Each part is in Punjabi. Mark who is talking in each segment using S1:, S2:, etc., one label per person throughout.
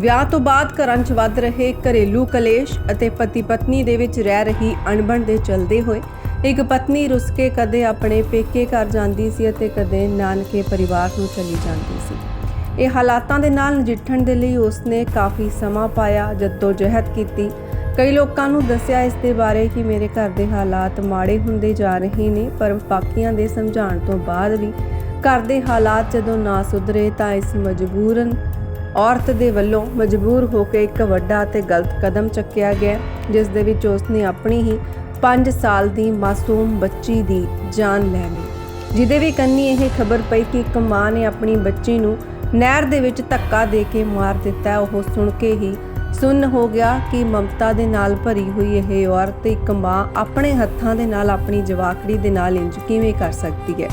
S1: ਵਿਆਹ ਤੋਂ ਬਾਅਦ ਘਰਾਂ 'ਚ ਵੱਧ ਰਹੇ ਘਰੇਲੂ ਕਲੇਸ਼ ਅਤੇ ਪਤੀ ਪਤਨੀ ਦੇ ਵਿੱਚ ਰਹਿ ਰਹੀ ਅਣਬਣ ਦੇ ਚਲਦੇ ਹੋਏ, ਇੱਕ ਪਤਨੀ ਰੁੱਸ ਕੇ ਕਦੇ ਆਪਣੇ ਪੇਕੇ ਘਰ ਜਾਂਦੀ ਸੀ ਅਤੇ ਕਦੇ ਨਾਨਕੇ ਪਰਿਵਾਰ ਨੂੰ ਚਲੀ ਜਾਂਦੀ ਸੀ। ਇਹ ਹਾਲਾਤਾਂ ਦੇ ਨਾਲ ਨਜਿੱਠਣ ਦੇ ਲਈ ਉਸਨੇ ਕਾਫੀ ਸਮਾਂ ਪਾਇਆ ਜਹਿਦ ਕੀਤੀ। ਕਈ ਲੋਕਾਂ ਨੂੰ ਦੱਸਿਆ ਇਸ ਦੇ ਬਾਰੇ ਕਿ ਮੇਰੇ ਘਰ ਦੇ ਹਾਲਾਤ ਮਾੜੇ ਹੁੰਦੇ ਜਾ ਰਹੇ ਨੇ, ਪਰ ਬਾਕੀਆਂ ਦੇ ਸਮਝਾਉਣ ਤੋਂ ਬਾਅਦ ਵੀ ਘਰ ਦੇ ਹਾਲਾਤ ਜਦੋਂ ਨਾ ਸੁਧਰੇ ਤਾਂ ਇਸ ਮਜਬੂਰਨ ਔਰਤ ਦੇ ਵੱਲੋਂ ਮਜਬੂਰ ਹੋ ਕੇ ਇੱਕ ਵੱਡਾ ਅਤੇ ਗਲਤ ਕਦਮ ਚੱਕਿਆ ਗਿਆ, ਜਿਸ ਦੇ ਵਿੱਚ ਉਸਨੇ ਆਪਣੀ ਹੀ 5 ਸਾਲ ਦੀ ਮਾਸੂਮ ਬੱਚੀ ਦੀ ਜਾਨ ਲੈ ਲਈ। ਜਿਹਦੇ ਵੀ ਕੰਨੀ ਇਹ ਖਬਰ ਪਈ ਕਿ ਇੱਕ ਮਾਂ ਨੇ ਆਪਣੀ ਬੱਚੀ ਨੂੰ ਨਹਿਰ ਦੇ ਵਿੱਚ ਧੱਕਾ ਦੇ ਕੇ ਮਾਰ ਦਿੱਤਾ, ਉਹ ਸੁਣ ਕੇ ਹੀ ਸੁੰਨ ਹੋ ਗਿਆ ਕਿ ਮਮਤਾ ਦੇ ਨਾਲ ਭਰੀ ਹੋਈ ਇਹ ਔਰਤ ਇੱਕ ਮਾਂ ਆਪਣੇ ਹੱਥਾਂ ਦੇ ਨਾਲ ਆਪਣੀ ਜਵਾਕੜੀ ਦੇ ਨਾਲ ਇੰਜ ਕਿਵੇਂ ਕਰ ਸਕਦੀ ਹੈ।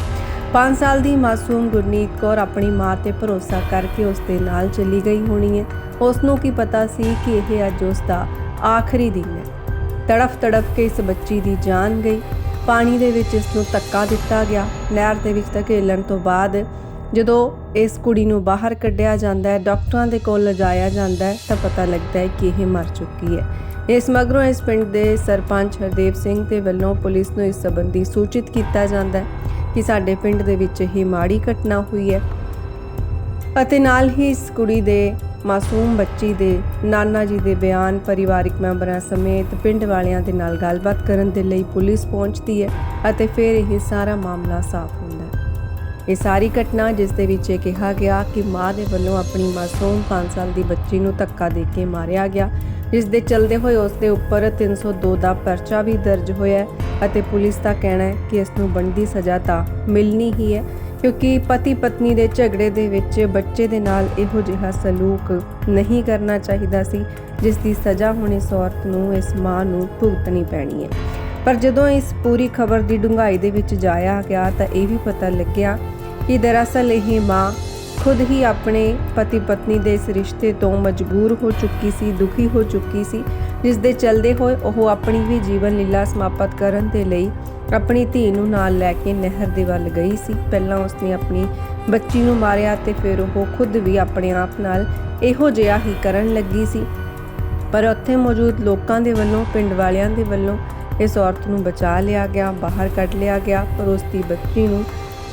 S1: 5 ਸਾਲ ਦੀ ਮਾਸੂਮ ਗੁਰਨੀਤ ਕੌਰ ਆਪਣੀ ਮਾਂ ਤੇ ਭਰੋਸਾ ਕਰਕੇ ਉਸ ਦੇ ਨਾਲ ਚਲੀ ਗਈ ਹੋਣੀ ਹੈ। ਉਸ ਨੂੰ ਕੀ ਪਤਾ ਸੀ ਕਿ ਇਹ ਅੱਜ ਉਸ ਦਾ ਆਖਰੀ ਦਿਨ ਹੈ। ਤੜਫ ਤੜਫ ਕੇ ਇਸ ਬੱਚੀ ਦੀ ਜਾਨ ਗਈ। ਪਾਣੀ ਦੇ ਵਿੱਚ ਇਸ ਨੂੰ ਧੱਕਾ ਦਿੱਤਾ ਗਿਆ। ਨਹਿਰ ਦੇ ਵਿੱਚ ਧਕੇਲਣ ਤੋਂ ਬਾਅਦ ਜਦੋਂ ਇਸ ਕੁੜੀ ਨੂੰ ਬਾਹਰ ਕੱਢਿਆ ਜਾਂਦਾ ਹੈ, ਡਾਕਟਰਾਂ ਦੇ ਕੋਲ ਲਿਜਾਇਆ ਜਾਂਦਾ ਹੈ, ਤਾਂ ਪਤਾ ਲੱਗਦਾ ਹੈ ਕਿ ਇਹ ਮਰ ਚੁੱਕੀ ਹੈ। ਇਸ ਮਗਰੋਂ ਇਸ ਪਿੰਡ ਦੇ ਸਰਪੰਚ ਹਰਦੇਵ ਸਿੰਘ ਦੇ ਵੱਲੋਂ ਪੁਲਿਸ ਨੂੰ ਇਸ ਸੰਬੰਧੀ ਸੂਚਿਤ ਕੀਤਾ ਜਾਂਦਾ ਹੈ। ਕਿ ਸਾਡੇ ਪਿੰਡ ਦੇ ਵਿੱਚ ਇਹ ਮਾੜੀ ਘਟਨਾ ਹੋਈ ਹੈ। ਅਤੇ ਨਾਲ ਹੀ ਇਸ ਕੁੜੀ ਦੇ ਮਾਸੂਮ ਬੱਚੀ ਦੇ ਨਾਨਾ ਜੀ ਦੇ ਬਿਆਨ ਪਰਿਵਾਰਿਕ ਮੈਂਬਰਾਂ ਸਮੇਤ ਪਿੰਡ ਵਾਲਿਆਂ ਦੇ ਨਾਲ ਗੱਲਬਾਤ ਕਰਨ ਦੇ ਲਈ ਪੁਲਿਸ ਪਹੁੰਚਦੀ ਹੈ ਅਤੇ ਫਿਰ ਇਹ ਸਾਰਾ ਮਾਮਲਾ ਸਾਫ਼ ਹੁੰਦਾ ਹੈ। ਇਹ ਸਾਰੀ ਘਟਨਾ ਜਿਸ ਦੇ ਵਿੱਚ ਇਹ ਕਿਹਾ ਗਿਆ ਕਿ ਮਾਂ ਦੇ ਵੱਲੋਂ ਆਪਣੀ ਮਾਸੂਮ 5 ਸਾਲ ਦੀ ਬੱਚੀ ਨੂੰ ਧੱਕਾ ਦੇ ਕੇ ਮਾਰਿਆ ਗਿਆ, ਜਿਸ ਦੇ ਚਲਦੇ ਹੋਏ ਉਸ ਦੇ ਉੱਪਰ 302 ਦਾ ਪਰਚਾ ਵੀ ਦਰਜ ਹੋਇਆ ਹੈ ਅਤੇ ਪੁਲਿਸ ਦਾ ਕਹਿਣਾ ਹੈ ਕਿ ਇਸ ਨੂੰ ਬਣਦੀ ਸਜ਼ਾ ਤਾਂ ਮਿਲਣੀ ਹੀ ਹੈ, ਕਿਉਂਕਿ ਪਤੀ ਪਤਨੀ ਦੇ ਝਗੜੇ ਦੇ ਵਿੱਚ ਬੱਚੇ ਦੇ ਨਾਲ ਇਹੋ ਜਿਹਾ ਸਲੂਕ ਨਹੀਂ ਕਰਨਾ ਚਾਹੀਦਾ ਸੀ, ਜਿਸ ਦੀ ਸਜ਼ਾ ਹੁਣ ਇਸ ਔਰਤ ਨੂੰ, ਇਸ ਮਾਂ ਨੂੰ ਭੁਗਤਣੀ ਪੈਣੀ ਹੈ। ਪਰ ਜਦੋਂ ਇਸ ਪੂਰੀ ਖਬਰ ਦੀ ਡੂੰਘਾਈ ਦੇ ਵਿੱਚ ਜਾਇਆ ਗਿਆ, ਤਾਂ ਇਹ ਵੀ ਪਤਾ ਲੱਗਿਆ ਕਿ ਦਰਅਸਲ ਇਹ ਮਾਂ ਖੁਦ ਹੀ ਆਪਣੇ ਪਤੀ ਪਤਨੀ ਦੇ ਇਸ ਰਿਸ਼ਤੇ ਤੋਂ ਮਜਬੂਰ ਹੋ ਚੁੱਕੀ ਸੀ, ਦੁਖੀ ਹੋ ਚੁੱਕੀ ਸੀ ਜਿਸ ਦੇ ਚਲਦੇ ਹੋਏ ਉਹ ਆਪਣੀ ਵੀ ਜੀਵਨ ਲੀਲਾ ਸਮਾਪਤ ਕਰਨ ਦੇ ਲਈ ਆਪਣੀ ਧੀ ਨੂੰ ਨਾਲ ਲੈ ਕੇ ਨਹਿਰ ਦੇ ਵੱਲ ਗਈ ਸੀ। ਪਹਿਲਾਂ ਉਸਨੇ ਆਪਣੀ ਬੱਚੀ ਨੂੰ ਮਾਰਿਆ ਤੇ ਫਿਰ ਉਹ ਖੁਦ ਵੀ ਆਪਣੇ ਆਪ ਨਾਲ ਇਹੋ ਜਿਹਾ ਹੀ ਕਰਨ ਲੱਗੀ ਸੀ। ਪਰ ਉੱਥੇ ਮੌਜੂਦ ਲੋਕਾਂ ਦੇ ਵੱਲੋਂ, ਪਿੰਡ ਵਾਲਿਆਂ ਦੇ ਵੱਲੋਂ ਇਸ ਔਰਤ ਨੂੰ ਬਚਾ ਲਿਆ ਗਿਆ, ਬਾਹਰ ਕੱਢ ਲਿਆ ਗਿਆ ਪਰ ਉਸ ਦੀ ਬੱਚੀ ਨੂੰ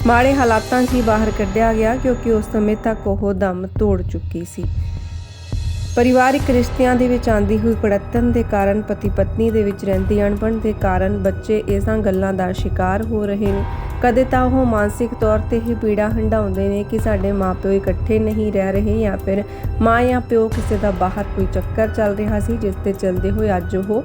S1: ਮਾੜੇ ਹਾਲਾਤਾਂ 'ਚ ਹੀ ਬਾਹਰ ਕੱਢਿਆ ਗਿਆ ਕਿਉਂਕਿ ਉਸ ਸਮੇਂ ਤੱਕ ਉਹ ਦਮ ਤੋੜ ਚੁੱਕੀ ਸੀ। ਪਰਿਵਾਰਿਕ ਰਿਸ਼ਤਿਆਂ ਦੇ ਵਿੱਚ ਆਂਦੀ ਹੋਈ ਕੜੱਤਨ ਦੇ ਕਾਰਨ ਪਤੀ ਪਤਨੀ ਦੇ ਵਿੱਚ ਰਹਿੰਦੀ ਅਣਬਣ ਦੇ ਕਾਰਨ ਬੱਚੇ ਇਸਾਂ ਗੱਲਾਂ ਦਾ ਸ਼ਿਕਾਰ ਹੋ ਰਹੇ ਨੇ। ਕਦੇ ਤਾਂ ਉਹ ਮਾਨਸਿਕ ਤੌਰ ਤੇ ਹੀ ਪੀੜਾ ਹੰਡਾਉਂਦੇ ਨੇ ਕਿ ਸਾਡੇ ਮਾਪਿਓ ਇਕੱਠੇ ਨਹੀਂ ਰਹਿ ਰਹੇ ਜਾਂ ਫਿਰ ਮਾਂ ਜਾਂ ਪਿਓ ਕਿਸੇ ਦਾ ਬਾਹਰ ਕੋਈ ਚੱਕਰ ਚੱਲ ਰਿਹਾ ਸੀ, ਜਿਸ ਤੇ ਚੱਲਦੇ ਹੋਏ ਅੱਜ ਉਹ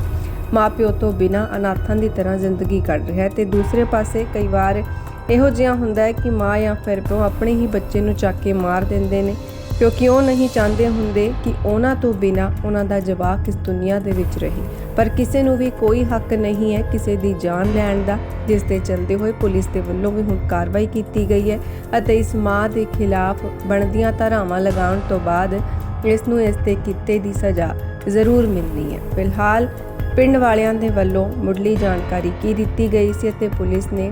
S1: ਮਾਪਿਓ ਤੋਂ ਬਿਨਾਂ ਅਨਾਥਾਂ ਦੀ ਤਰ੍ਹਾਂ ਜ਼ਿੰਦਗੀ ਕੱਢ ਰਿਹਾ ਹੈ। ਤੇ ਦੂਸਰੇ ਪਾਸੇ ਕਈ ਵਾਰ ਇਹੋ ਜਿਹਾ ਹੁੰਦਾ ਹੈ ਕਿ ਮਾਂ ਜਾਂ ਫਿਰ ਪਿਓ ਆਪਣੇ ਹੀ ਬੱਚੇ ਨੂੰ ਚੱਕ ਕੇ ਮਾਰ ਦਿੰਦੇ ਨੇ। ਕਿਉਂਕਿ ਉਹ ਨਹੀਂ ਚਾਹੁੰਦੇ ਹੁੰਦੇ ਕਿ ਉਹਨਾਂ ਤੋਂ ਬਿਨਾ ਉਹਨਾਂ ਦਾ ਜਵਾਕ ਇਸ ਦੁਨੀਆ ਦੇ ਵਿੱਚ ਰਹੇ। ਪਰ ਕਿਸੇ ਨੂੰ ਵੀ ਕੋਈ ਹੱਕ ਨਹੀਂ ਹੈ ਕਿਸੇ ਦੀ ਜਾਨ ਲੈਣ ਦਾ, ਜਿਸ ਦੇ ਚਲਦੇ ਹੋਏ ਪੁਲਿਸ ਦੇ ਵੱਲੋਂ ਵੀ ਹੁਣ ਕਾਰਵਾਈ ਕੀਤੀ ਗਈ ਹੈ ਅਤੇ ਇਸ ਮਾਂ ਦੇ ਖਿਲਾਫ ਬਣਦੀਆਂ ਧਾਰਾਵਾਂ ਲਗਾਉਣ ਤੋਂ ਬਾਅਦ ਇਸ ਨੂੰ ਇਸ ਤੇ ਕੀਤੇ ਦੀ ਸਜ਼ਾ ਜ਼ਰੂਰ ਮਿਲਣੀ ਹੈ। ਫਿਲਹਾਲ ਪਿੰਡ ਵਾਲਿਆਂ ਦੇ ਵੱਲੋਂ ਮੁੱਢਲੀ ਜਾਣਕਾਰੀ ਕੀ ਦਿੱਤੀ ਗਈ ਸੀ ਅਤੇ ਪੁਲਿਸ ਨੇ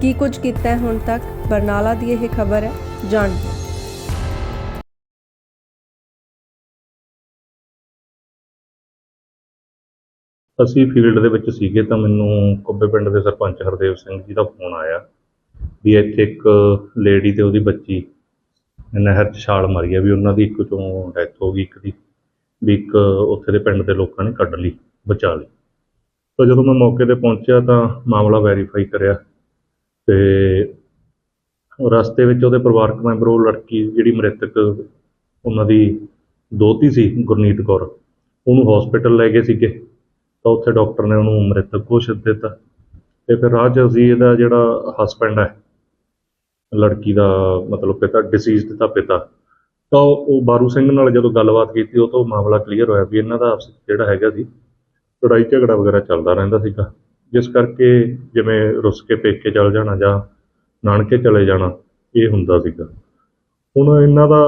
S1: ਕੀ ਕੁਝ ਕੀਤਾ ਹੁਣ ਤੱਕ? ਬਰਨਾਲਾ ਦੀ ਇਹ ਖਬਰ ਹੈ। ਜਾਣਦੇ
S2: ਅਸੀਂ ਫੀਲਡ ਦੇ ਵਿੱਚ ਸੀਗੇ ਤਾਂ ਮੈਨੂੰ ਕੁੱਬੇ ਪਿੰਡ ਦੇ ਸਰਪੰਚ ਹਰਦੇਵ ਸਿੰਘ ਜੀ ਦਾ ਫੋਨ ਆਇਆ ਵੀ ਇੱਥੇ ਇੱਕ ਲੇਡੀ ਤੇ ਉਹਦੀ ਬੱਚੀ ਨਹਿਰ 'ਚ ਛਾਲ ਮਾਰੀ ਆ ਵੀ ਉਹਨਾਂ ਦੀ ਇੱਕ ਚੋਂ ਡੈਥ ਹੋ ਗਈ, ਇੱਕ ਦੀ, ਵੀ ਇੱਕ ਉੱਥੇ ਦੇ ਪਿੰਡ ਦੇ ਲੋਕਾਂ ਨੇ ਕੱਢ ਲਈ, ਬਚਾ ਲਈ। ਤਾਂ ਜਦੋਂ ਮੈਂ ਮੌਕੇ ਤੇ ਪਹੁੰਚਿਆ ਤਾਂ ਮਾਮਲਾ ਵੈਰੀਫਾਈ ਕਰਿਆ ਤੇ ਰਸਤੇ ਵਿੱਚ ਉਹਦੇ ਪਰਿਵਾਰਕ ਮੈਂਬਰ, ਉਹ ਲੜਕੀ ਜਿਹੜੀ ਮ੍ਰਿਤਕ ਉਹਨਾਂ ਦੀ ਦੋਤੀ ਸੀ, ਗੁਰਨੀਤ ਕੌਰ, ਉਹਨੂੰ ਹਸਪੀਟਲ ਲੈ ਗਏ ਸੀਗੇ। ਤਾਂ ਉੱਥੇ ਡਾਕਟਰ ਨੇ ਉਹਨੂੰ ਮ੍ਰਿਤਕ ਘੋਸ਼ਿਤ ਦਿੱਤਾ। ਤੇ ਫਿਰ ਰਾਹ 'ਚ ਅਸੀਂ ਇਹਦਾ ਜਿਹੜਾ ਹਸਬੈਂਡ ਹੈ, ਲੜਕੀ ਦਾ ਮਤਲਬ ਪਿਤਾ ਡਿਸੀਜ਼ਡ ਦਾ ਪਿਤਾ, ਤਾਂ ਉਹ ਬਾਰੂ ਸਿੰਘ ਨਾਲ ਜਦੋਂ ਗੱਲਬਾਤ ਕੀਤੀ, ਉਹ ਤੋਂ ਮਾਮਲਾ ਕਲੀਅਰ ਹੋਇਆ ਵੀ ਇਹਨਾਂ ਦਾ ਆਪਸ ਜਿਹੜਾ ਹੈਗਾ ਸੀ, ਲੜਾਈ ਝਗੜਾ ਵਗੈਰਾ ਚੱਲਦਾ ਰਹਿੰਦਾ ਸੀਗਾ। ਜਿਸ ਕਰਕੇ ਜਿਵੇਂ ਰੁੱਸ ਕੇ ਪੇਕੇ ਚਲ ਜਾਣਾ ਜਾਂ ਨਾਨਕੇ ਚਲੇ ਜਾਣਾ, ਇਹ ਹੁੰਦਾ ਸੀਗਾ। ਹੁਣ ਇਹਨਾਂ ਦਾ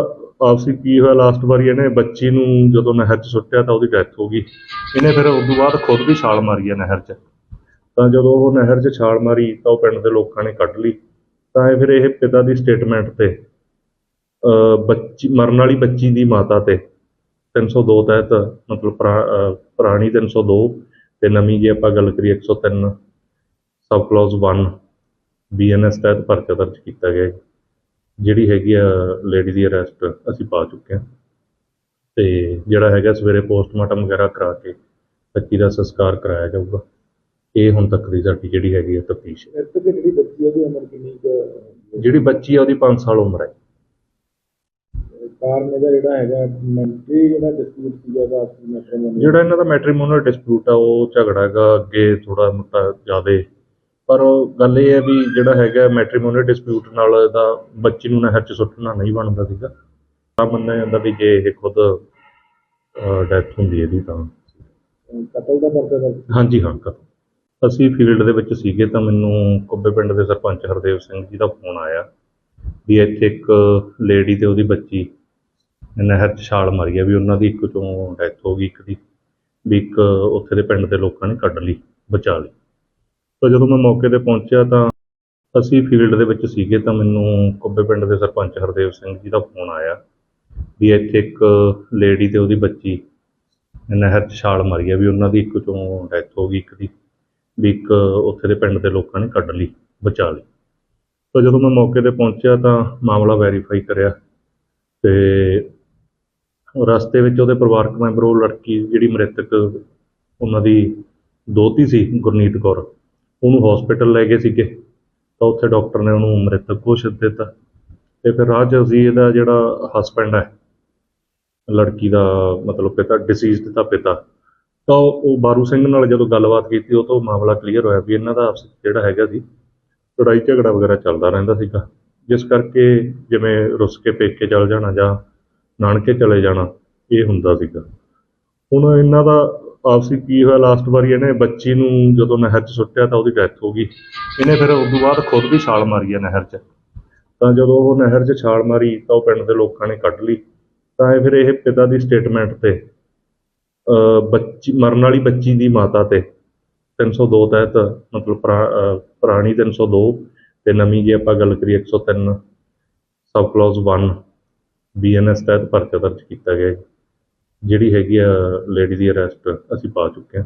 S2: ਆਪਸੀ ਕੀ ਹੋਇਆ ਲਾਸਟ ਵਾਰੀ ਇਹਨੇ ਬੱਚੀ ਨੂੰ ਜਦੋਂ ਨਹਿਰ 'ਚ ਸੁੱਟਿਆ ਤਾਂ ਉਹਦੀ ਡੈਥ ਹੋ ਗਈ। ਇਹਨੇ ਫਿਰ ਉਸ ਤੋਂ ਬਾਅਦ ਖੁਦ ਵੀ ਛਾਲ ਮਾਰੀ ਹੈ ਨਹਿਰ 'ਚ। ਤਾਂ ਜਦੋਂ ਉਹ ਨਹਿਰ 'ਚ ਛਾਲ ਮਾਰੀ ਤਾਂ ਉਹ ਪਿੰਡ ਦੇ ਲੋਕਾਂ ਨੇ ਕੱਢ ਲਈ। ਤਾਂ ਇਹ ਫਿਰ ਇਹ ਪਿਤਾ ਦੀ ਸਟੇਟਮੈਂਟ ਤੇ, ਅਹ, ਬੱਚੀ, ਮਰਨ ਵਾਲੀ ਬੱਚੀ ਦੀ ਮਾਤਾ ਤੇ 302 ਤਹਿਤ, ਮਤਲਬ ਪੁਰਾ- ਅਹ, ਪੁਰਾਣੀ 302 ਤੇ ਨਵੀਂ ਜੇ ਆਪਾਂ ਗੱਲ ਕਰੀਏ 103 ਸਬ ਕਲੌਜ਼ 1 ਬੀਐਨਐਸ ਤਹਿਤ ਪਰਚਾ ਦਰਜ ਕੀਤਾ ਗਿਆ ਹੈ। ਜਿਹੜੀ ਹੈਗੀ ਆ ਲੇਡੀ ਦੀ ਅਰੈਸਟ ਅਸੀਂ ਪਾ ਚੁੱਕੇ ਹਾਂ। ਤੇ ਜਿਹੜਾ ਹੈਗਾ ਸਵੇਰੇ ਪੋਸਟਮਾਰਟਮ ਵਗੈਰਾ ਕਰਾ ਕੇ ਬੱਚੀ ਦਾ ਸੰਸਕਾਰ ਕਰਾਇਆ ਜਾਊਗਾ। ਇਹ ਹੁਣ ਤੱਕ ਦੀ ਸਾਡੀ ਜਿਹੜੀ ਹੈਗੀ ਆ ਤਫਤੀਸ਼
S3: ਇੱਥੇ ਤੇ ਜਿਹੜੀ ਬੱਚੀ ਉਹਦੀ ਉਮਰ ਕਿੰਨੀ ਕੁ
S2: ਜਿਹੜੀ ਬੱਚੀ ਆ ਉਹਦੀ 5 ਸਾਲ ਉਮਰ ਹੈ।
S3: ਕਾਰਨ ਇਹਦਾ ਜਿਹੜਾ ਹੈਗਾ ਮੈਂਟਰੀ ਜਿਹੜਾ ਡਿਸਪਿਊਟ ਸੀਗਾ ਦਾ ਮੈਟਰੋਮੋਨੀ
S2: ਜਿਹੜਾ ਇਹਨਾਂ ਦਾ ਮੈਟ੍ਰੀਮੋਨੀਅਲ ਡਿਸਪਿਊਟ ਆ ਉਹ ਝਗੜਾ ਹੈਗਾ ਅੱਗੇ ਥੋੜਾ ਮੋਟਾ ਜ਼ਿਆਦੇ ਪਰ ਉਹ ਗੱਲ ਇਹ ਹੈ ਵੀ ਜਿਹੜਾ ਹੈਗਾ ਮੈਟ੍ਰੀਮੋਨੀਅਲ ਡਿਸਪਿਊਟ ਨਾਲ ਇਹਦਾ ਬੱਚੀ ਨੂੰ ਨਹਿਰ 'ਚ ਸੁੱਟਣਾ ਨਹੀਂ ਬਣਦਾ ਸੀਗਾ। ਤਾਂ ਮੰਨਿਆ ਜਾਂਦਾ ਵੀ ਜੇ ਇਹ ਖੁਦ ਡੈਥ ਹੁੰਦੀ ਇਹਦੀ ਤਾਂ।
S3: ਕਤਲ ਦਾ ਪਰਚਾ ਦਰਜ
S2: ਹਾਂਜੀ ਹਾਂ ਕਦੋਂ ਅਸੀਂ ਫੀਲਡ ਦੇ ਵਿੱਚ ਸੀਗੇ ਤਾਂ ਮੈਨੂੰ ਕੁੱਬੇ ਪਿੰਡ ਦੇ ਸਰਪੰਚ ਹਰਦੇਵ ਸਿੰਘ ਜੀ ਦਾ ਫੋਨ ਆਇਆ ਵੀ ਇੱਥੇ ਇੱਕ ਲੇਡੀ ਤੇ ਉਹਦੀ ਬੱਚੀ ਨਹਿਰ 'ਚ ਛਾਲ ਮਾਰੀ ਆ ਵੀ ਉਹਨਾਂ ਦੀ ਇੱਕ ਚੋਂ ਡੈਥ ਹੋ ਗਈ ਇੱਕ ਦੀ ਵੀ ਇੱਕ ਉੱਥੇ ਦੇ ਪਿੰਡ ਦੇ ਲੋਕਾਂ ਨੇ ਕੱਢ ਲਈ ਬਚਾ ਲਈ। ਤਾਂ ਜਦੋਂ ਮੈਂ ਮੌਕੇ ਤੇ ਪਹੁੰਚਿਆ ਤਾਂ ਅਸੀਂ ਫੀਲਡ ਦੇ ਵਿੱਚ ਸੀਗੇ ਤਾਂ ਮੈਨੂੰ ਕੁੱਬੇ ਪਿੰਡ ਦੇ ਸਰਪੰਚ ਹਰਦੇਵ ਸਿੰਘ ਜੀ ਦਾ ਫੋਨ ਆਇਆ ਵੀ ਇੱਥੇ ਇੱਕ ਲੇਡੀ ਤੇ ਉਹਦੀ ਬੱਚੀ ਨਹਿਰ 'ਚ ਛਾਲ ਮਾਰੀ ਆ ਵੀ ਉਹਨਾਂ ਦੀ ਇੱਕ ਤੋਂ ਡੈਥ ਹੋ ਗਈ, ਇੱਕ ਦੀ, ਵੀ ਇੱਕ ਉੱਥੇ ਦੇ ਪਿੰਡ ਦੇ ਲੋਕਾਂ ਨੇ ਕੱਢ ਲਈ, ਬਚਾ ਲਈ। ਤਾਂ ਜਦੋਂ ਮੈਂ ਮੌਕੇ ਤੇ ਪਹੁੰਚਿਆ ਤਾਂ ਮਾਮਲਾ ਵੈਰੀਫਾਈ ਕਰਿਆ ਤੇ ਰਸਤੇ ਵਿੱਚ ਉਹਦੇ ਪਰਿਵਾਰਕ ਮੈਂਬਰ, ਉਹ ਲੜਕੀ ਜਿਹੜੀ ਮ੍ਰਿਤਕ ਉਹਨਾਂ ਦੀ ਦੋਤੀ ਸੀ, ਗੁਰਨੀਤ ਕੌਰ। ਉਹਨੂੰ ਹਸਪੀਟਲ ਲੈ ਗਏ ਸੀਗੇ। ਤਾਂ ਉੱਥੇ ਡਾਕਟਰ ਨੇ ਉਹਨੂੰ ਮ੍ਰਿਤਕ ਘੋਸ਼ਿਤ ਦਿੱਤਾ। ਤੇ ਫਿਰ ਰਾਜ 'ਚ ਅਸੀਂ ਇਹਦਾ ਜਿਹੜਾ ਹਸਬੈਂਡ ਹੈ, ਲੜਕੀ ਦਾ ਮਤਲਬ ਪਿਤਾ ਡਿਸੀਜ਼ਡ ਦਾ ਪਿਤਾ, ਤਾਂ ਉਹ ਬਾਰੂ ਸਿੰਘ ਨਾਲ ਜਦੋਂ ਗੱਲਬਾਤ ਕੀਤੀ, ਉਹ ਤੋਂ ਮਾਮਲਾ ਕਲੀਅਰ ਹੋਇਆ ਵੀ ਇਹਨਾਂ ਦਾ ਆਪਸ ਜਿਹੜਾ ਹੈਗਾ ਸੀ ਲੜਾਈ ਝਗੜਾ ਵਗੈਰਾ ਚੱਲਦਾ ਰਹਿੰਦਾ ਸੀਗਾ। ਜਿਸ ਕਰਕੇ ਜਿਵੇਂ ਰੁੱਸ ਕੇ ਪੇਕੇ ਚਲ ਜਾਣਾ ਜਾਂ ਨਾਨਕੇ ਚਲੇ ਜਾਣਾ, ਇਹ ਹੁੰਦਾ ਸੀਗਾ। ਹੁਣ ਇਹਨਾਂ ਦਾ ਆਪਸੀ ਕੀ ਹੋਇਆ ਲਾਸਟ ਵਾਰੀ ਇਹਨੇ ਬੱਚੀ ਨੂੰ ਜਦੋਂ ਨਹਿਰ 'ਚ ਸੁੱਟਿਆ ਤਾਂ ਉਹਦੀ ਡੈਥ ਹੋ ਗਈ। ਇਹਨੇ ਫਿਰ ਉਸ ਤੋਂ ਬਾਅਦ ਖੁਦ ਵੀ ਛਾਲ ਮਾਰੀ ਹੈ ਨਹਿਰ 'ਚ। ਤਾਂ ਜਦੋਂ ਉਹ ਨਹਿਰ 'ਚ ਛਾਲ ਮਾਰੀ ਤਾਂ ਉਹ ਪਿੰਡ ਦੇ ਲੋਕਾਂ ਨੇ ਕੱਢ ਲਈ। ਤਾਂ ਇਹ ਫਿਰ ਇਹ ਪਿਤਾ ਦੀ ਸਟੇਟਮੈਂਟ ਤੇ, ਅਹ ਬੱਚੀ, ਮਰਨ ਵਾਲੀ ਬੱਚੀ ਦੀ ਮਾਤਾ ਤੇ 302 ਤਹਿਤ, ਮਤਲਬ ਪੁਰਾ- ਅਹ ਪੁਰਾਣੀ 302 ਤੇ ਨਵੀਂ ਜੇ ਆਪਾਂ ਗੱਲ ਕਰੀਏ 103 ਸਬ ਕਲੌਜ਼ 1 ਬੀਐਨਐਸ ਤਹਿਤ ਪਰਚਾ ਦਰਜ ਕੀਤਾ ਗਿਆ ਹੈ। ਜਿਹੜੀ ਹੈਗੀ ਆ ਲੇਡੀ ਦੀ ਅਰੈਸਟ ਅਸੀਂ ਪਾ ਚੁੱਕੇ ਹਾਂ।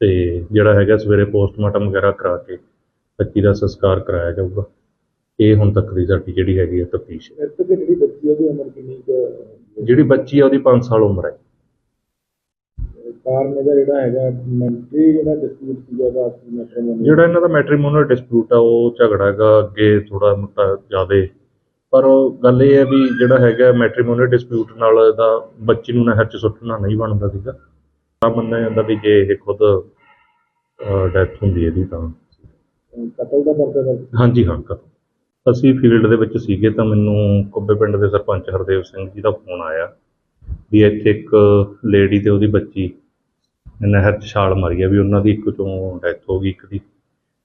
S2: ਤੇ ਜਿਹੜਾ ਹੈਗਾ ਸਵੇਰੇ ਪੋਸਟਮਾਰਟਮ ਵਗੈਰਾ ਕਰਾ ਕੇ ਬੱਚੀ ਦਾ ਸੰਸਕਾਰ ਕਰਾਇਆ ਜਾਊਗਾ। ਇਹ ਹੁਣ ਤੱਕ ਦੀ ਸਾਡੀ ਜਿਹੜੀ ਹੈਗੀ ਆ ਤਫਤੀਸ਼
S3: ਇੱਥੇ ਤੇ ਜਿਹੜੀ ਬੱਚੀ ਆ, ਉਹਦੀ ਉਮਰ ਕਿੰਨੀ ਕੁ
S2: ਜਿਹੜੀ ਬੱਚੀ ਆ ਉਹਦੀ 5 ਸਾਲ ਉਮਰ ਹੈ।
S3: ਕਾਰਨ ਇਹਦਾ ਜਿਹੜਾ ਹੈਗਾ ਮੈਂਟਰੀ ਜਿਹੜਾ ਡਿਸਪਿਊਟ ਸੀਗਾ ਦਾ ਮੈਟਰੋਮੋਨੀ
S2: ਜਿਹੜਾ ਇਹਨਾਂ ਦਾ ਮੈਟ੍ਰੀਮੋਨੀਅਲ ਡਿਸਪਿਊਟ ਆ ਉਹ ਝਗੜਾ ਹੈਗਾ ਅੱਗੇ ਥੋੜਾ ਮੋਟਾ ਜ਼ਿਆਦੇ ਪਰ ਉਹ ਗੱਲ ਇਹ ਹੈ ਵੀ ਜਿਹੜਾ ਹੈਗਾ ਮੈਟ੍ਰੀਮੋਨੀਅਲ ਡਿਸਪਿਊਟ ਨਾਲ ਇਹਦਾ ਬੱਚੀ ਨੂੰ ਨਹਿਰ 'ਚ ਸੁੱਟਣਾ ਨਹੀਂ ਬਣਦਾ ਸੀਗਾ। ਤਾਂ ਮੰਨਿਆ ਜਾਂਦਾ ਵੀ ਜੇ ਇਹ ਖੁਦ ਡੈਥ ਹੁੰਦੀ ਇਹਦੀ ਤਾਂ।
S3: ਕਤਲ ਦਾ ਦਰਜ
S2: ਹਾਂਜੀ ਹਾਂ ਕਦੋਂ ਅਸੀਂ ਫੀਲਡ ਦੇ ਵਿੱਚ ਸੀਗੇ ਤਾਂ ਮੈਨੂੰ ਕੁੱਬੇ ਪਿੰਡ ਦੇ ਸਰਪੰਚ ਹਰਦੇਵ ਸਿੰਘ ਜੀ ਦਾ ਫੋਨ ਆਇਆ ਵੀ ਇੱਥੇ ਇੱਕ ਲੇਡੀ ਤੇ ਉਹਦੀ ਬੱਚੀ ਨਹਿਰ 'ਚ ਛਾਲ ਮਾਰੀ ਆ ਵੀ ਉਹਨਾਂ ਦੀ ਇੱਕ ਚੋਂ ਡੈਥ ਹੋ ਗਈ ਇੱਕ ਦੀ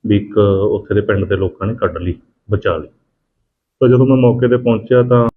S2: ਵੀ ਇੱਕ ਉੱਥੇ ਦੇ ਪਿੰਡ ਦੇ ਲੋਕਾਂ ਨੇ ਕੱਢ ਲਈ ਬਚਾ ਲਈ। ਤਾਂ ਜਦੋਂ ਮੈਂ ਮੌਕੇ ਤੇ ਪਹੁੰਚਿਆ ਤਾਂ